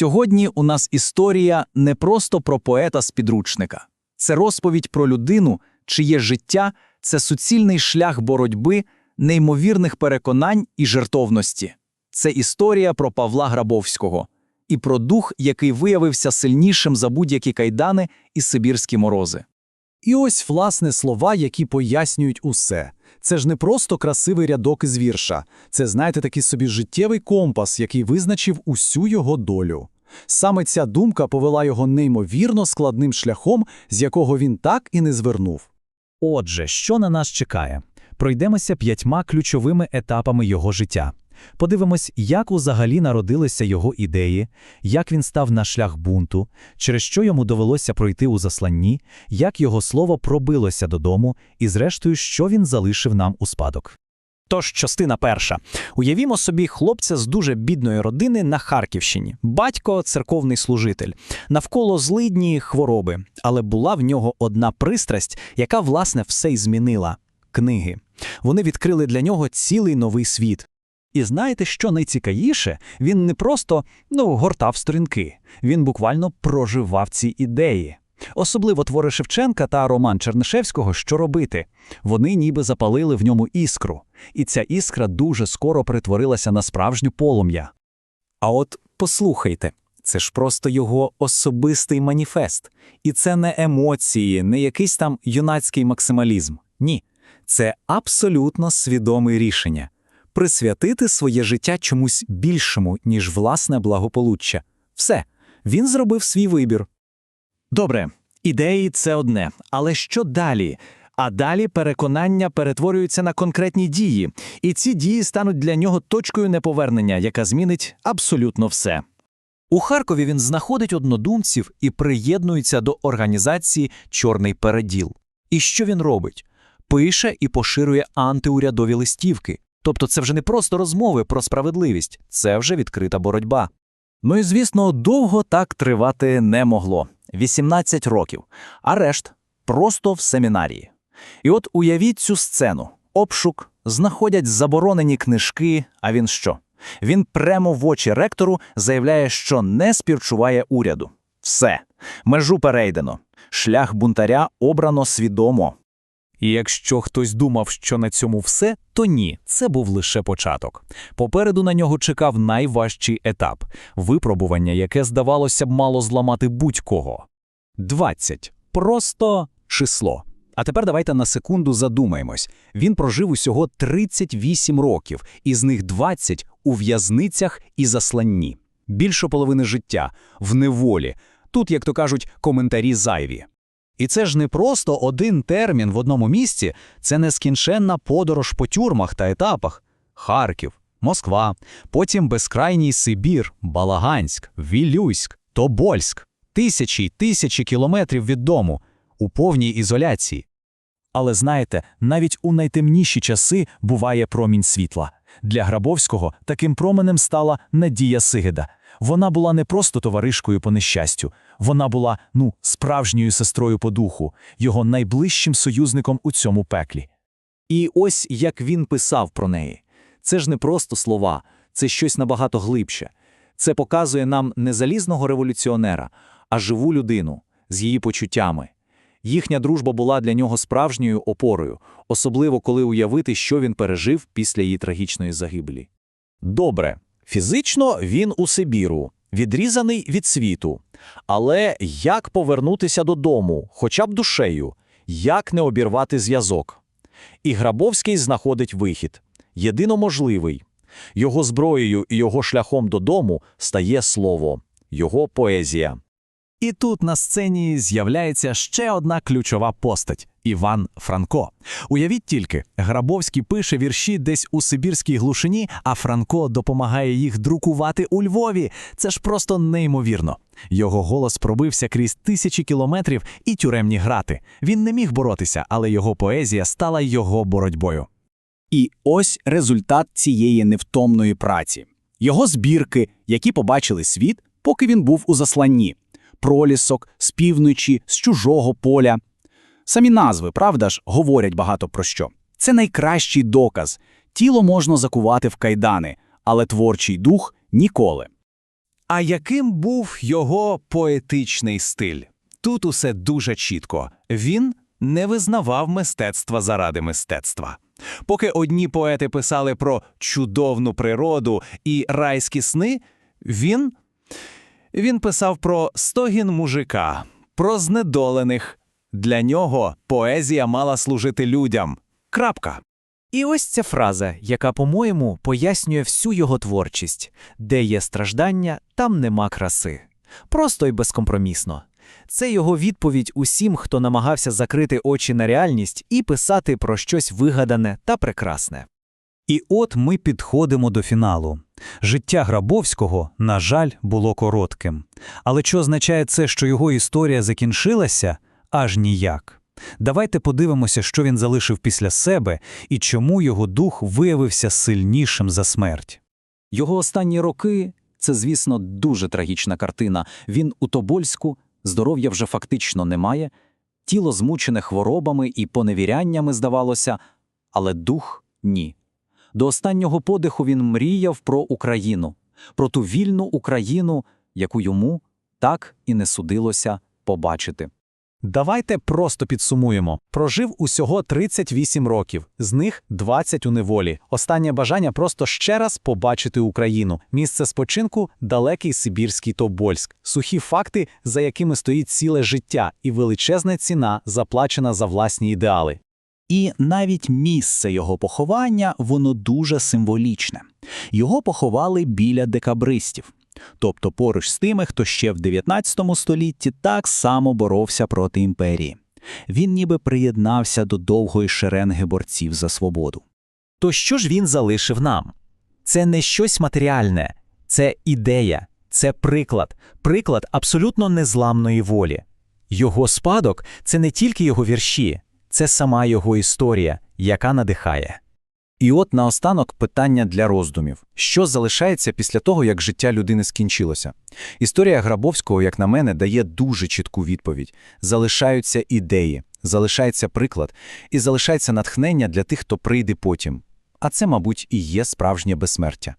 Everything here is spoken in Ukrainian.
Сьогодні у нас історія не просто про поета з підручника. Це розповідь про людину, чиє життя це суцільний шлях боротьби, неймовірних переконань і жертовності. Це історія про Павла Грабовського і про дух, який виявився сильнішим за будь-які кайдани і сибірські морози. І ось, власне, слова, які пояснюють усе. Це ж не просто красивий рядок із вірша. Це, знаєте, такий собі життєвий компас, який визначив усю його долю. Саме ця думка повела його неймовірно складним шляхом, з якого він так і не звернув. Отже, що на нас чекає? Пройдемося п'ятьма ключовими етапами його життя. Подивимось, як взагалі народилися його ідеї, як він став на шлях бунту, через що йому довелося пройти у засланні, як його слово пробилося додому, і, зрештою, що він залишив нам у спадок. Тож, частина перша. Уявімо собі хлопця з дуже бідної родини на Харківщині. Батько церковний служитель. Навколо злидні хвороби. Але була в нього одна пристрасть, яка, власне, все й змінила книги. Вони відкрили для нього цілий новий світ. І знаєте, що найцікавіше? Він не просто ну, гортав сторінки, він буквально проживав ці ідеї. Особливо твори Шевченка та роман Чернишевського Що робити? Вони ніби запалили в ньому іскру, і ця іскра дуже скоро перетворилася на справжню полум'я. А от послухайте, це ж просто його особистий маніфест. І це не емоції, не якийсь там юнацький максималізм. Ні, це абсолютно свідоме рішення присвятити своє життя чомусь більшому, ніж власне благополуччя. Все, він зробив свій вибір. Добре, ідеї це одне, але що далі? А далі переконання перетворюються на конкретні дії, і ці дії стануть для нього точкою неповернення, яка змінить абсолютно все. У Харкові він знаходить однодумців і приєднується до організації Чорний переділ. І що він робить? Пише і поширює антиурядові листівки. Тобто це вже не просто розмови про справедливість, це вже відкрита боротьба. Ну і звісно, довго так тривати не могло 18 років, арешт просто в семінарії. І от уявіть цю сцену: обшук, знаходять заборонені книжки. А він що? Він прямо в очі ректору заявляє, що не співчуває уряду. Все, межу перейдено, шлях бунтаря обрано свідомо. І якщо хтось думав, що на цьому все, то ні, це був лише початок. Попереду на нього чекав найважчий етап випробування, яке, здавалося б, мало зламати будь-кого. 20. Просто число. А тепер давайте на секунду задумаємось. Він прожив усього 38 років, із них 20 у в'язницях і засланні. Більше половини життя в неволі. Тут, як то кажуть, коментарі зайві. І це ж не просто один термін в одному місці, це нескінченна подорож по тюрмах та етапах. Харків, Москва, потім безкрайній Сибір, Балаганськ, Вілюйськ, Тобольськ, тисячі й тисячі кілометрів від дому, у повній ізоляції. Але знаєте, навіть у найтемніші часи буває промінь світла. Для Грабовського таким променем стала Надія Сигида. Вона була не просто товаришкою по нещастю, вона була, ну, справжньою сестрою по духу, його найближчим союзником у цьому пеклі. І ось як він писав про неї. Це ж не просто слова, це щось набагато глибше. Це показує нам не залізного революціонера, а живу людину з її почуттями. Їхня дружба була для нього справжньою опорою, особливо коли уявити, що він пережив після її трагічної загибелі. Добре, фізично він у Сибіру, відрізаний від світу. Але як повернутися додому, хоча б душею, як не обірвати зв'язок? І Грабовський знаходить вихід єдино можливий. Його зброєю і його шляхом додому стає слово, його поезія. І тут на сцені з'являється ще одна ключова постать Іван Франко. Уявіть тільки, Грабовський пише вірші десь у Сибірській глушині, а Франко допомагає їх друкувати у Львові. Це ж просто неймовірно. Його голос пробився крізь тисячі кілометрів і тюремні грати. Він не міг боротися, але його поезія стала його боротьбою. І ось результат цієї невтомної праці. Його збірки, які побачили світ, поки він був у засланні пролісок, з півночі, з чужого поля. Самі назви, правда ж, говорять багато про що. Це найкращий доказ. Тіло можна закувати в кайдани, але творчий дух ніколи. А яким був його поетичний стиль? Тут усе дуже чітко. Він не визнавав мистецтва заради мистецтва. Поки одні поети писали про чудовну природу і райські сни, він, він писав про стогін мужика, про знедолених. Для нього поезія мала служити людям. Крапка. І ось ця фраза, яка, по-моєму, пояснює всю його творчість. Де є страждання, там нема краси. Просто і безкомпромісно. Це його відповідь усім, хто намагався закрити очі на реальність і писати про щось вигадане та прекрасне. І от ми підходимо до фіналу. Життя Грабовського, на жаль, було коротким. Але що означає це, що його історія закінчилася? Аж ніяк. Давайте подивимося, що він залишив після себе і чому його дух виявився сильнішим за смерть. Його останні роки це, звісно, дуже трагічна картина. Він у Тобольську, здоров'я вже фактично немає, тіло змучене хворобами і поневіряннями, здавалося, але дух ні. До останнього подиху він мріяв про Україну, про ту вільну Україну, яку йому так і не судилося побачити. Давайте просто підсумуємо. Прожив усього 38 років, з них 20 у неволі. Останнє бажання просто ще раз побачити Україну. Місце спочинку – далекий Сибірський Тобольськ. Сухі факти, за якими стоїть ціле життя, і величезна ціна, заплачена за власні ідеали. І навіть місце його поховання воно дуже символічне. Його поховали біля декабристів, тобто поруч з тими, хто ще в 19 столітті так само боровся проти імперії. Він ніби приєднався до довгої шеренги борців за свободу. То що ж він залишив нам? Це не щось матеріальне, це ідея, це приклад, приклад абсолютно незламної волі. Його спадок це не тільки його вірші, це сама його історія, яка надихає. І от наостанок питання для роздумів. Що залишається після того, як життя людини скінчилося? Історія Грабовського, як на мене, дає дуже чітку відповідь. Залишаються ідеї, залишається приклад і залишається натхнення для тих, хто прийде потім. А це, мабуть, і є справжнє безсмертя.